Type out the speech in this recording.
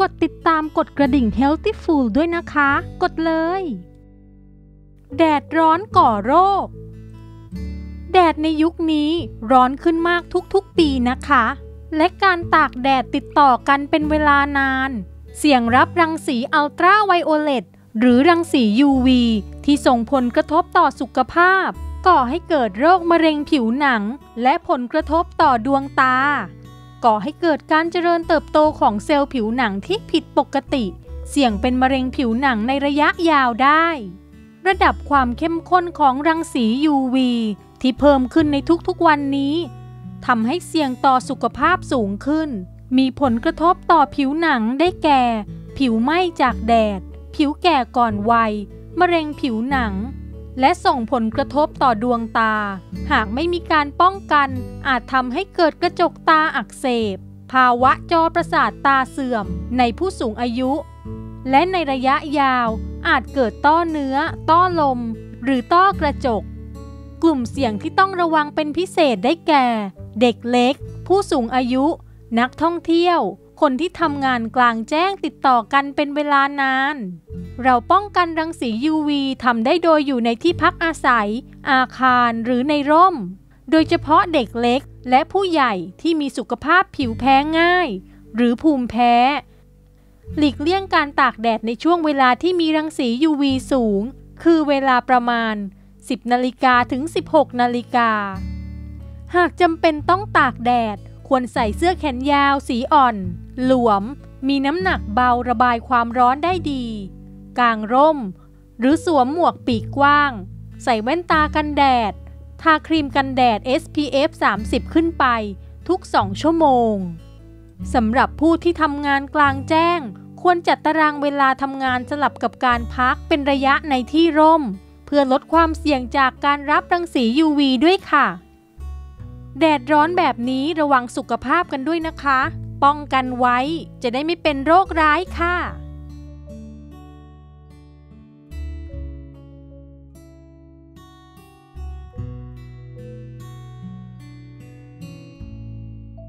กดติดตามกดกระดิ่ง Healthy Food ด้วยนะคะ กดเลย แดดร้อนก่อโรค แดดในยุคนี้ร้อนขึ้นมากทุกๆปีนะคะ และการตากแดดติดต่อกันเป็นเวลานาน เสี่ยงรับรังสีอัลตราไวโอเลตหรือรังสี UV ที่ส่งผลกระทบต่อสุขภาพ ก่อให้เกิดโรคมะเร็งผิวหนัง และผลกระทบต่อดวงตา ก่อให้เกิดการเจริญเติบโตของเซลล์ผิวหนังที่ผิดปกติ เสี่ยงเป็นมะเร็งผิวหนังในระยะยาวได้ ระดับความเข้มข้นของรังสี UV ที่เพิ่มขึ้นในทุกๆวันนี้ทำให้เสี่ยงต่อสุขภาพสูงขึ้น มีผลกระทบต่อผิวหนังได้แก่ ผิวไหม้จากแดด ผิวแก่ก่อนวัย มะเร็งผิวหนัง และส่งผลกระทบต่อดวงตา หากไม่มีการป้องกัน อาจทำให้เกิดกระจกตาอักเสบ ภาวะจอประสาทตาเสื่อม ในผู้สูงอายุ และในระยะยาวอาจเกิดต้อเนื้อ ต้อลม หรือต้อกระจก กลุ่มเสี่ยงที่ต้องระวังเป็นพิเศษได้แก่ เด็กเล็ก ผู้สูงอายุ นักท่องเที่ยว คนที่ทำงานกลางแจ้งติดต่อกันเป็นเวลานาน เราป้องกันรังสี UV ทำได้โดยอยู่ในที่พักอาศัย อาคารหรือในร่ม โดยเฉพาะเด็กเล็กและผู้ใหญ่ที่มีสุขภาพผิวแพ้ง่าย หรือภูมิแพ้ หลีกเลี่ยงการตากแดดในช่วงเวลาที่มีรังสี UV สูง คือเวลาประมาณ 10นาฬิกาถึง 16นาฬิกาหากจำเป็นต้องตากแดด ควรใส่เสื้อแขนยาว สีอ่อน หลวม มีน้ำหนักเบาระบายความร้อนได้ดี กางร่ม หรือสวมหมวกปีกกว้าง ใส่แว่นตากันแดด ทาครีมกันแดด SPF 30 ขึ้นไป ทุก 2 ชั่วโมงสำหรับผู้ที่ทำงานกลางแจ้ง ควรจัดตารางเวลาทำงานสลับกับการพักเป็นระยะในที่ร่ม เพื่อลดความเสี่ยงจากการรับรังสี UV ด้วยค่ะ แดดร้อนแบบนี้ระวังสุขภาพกันด้วยนะคะ ป้องกันไว้จะได้ไม่เป็นโรคร้ายค่ะ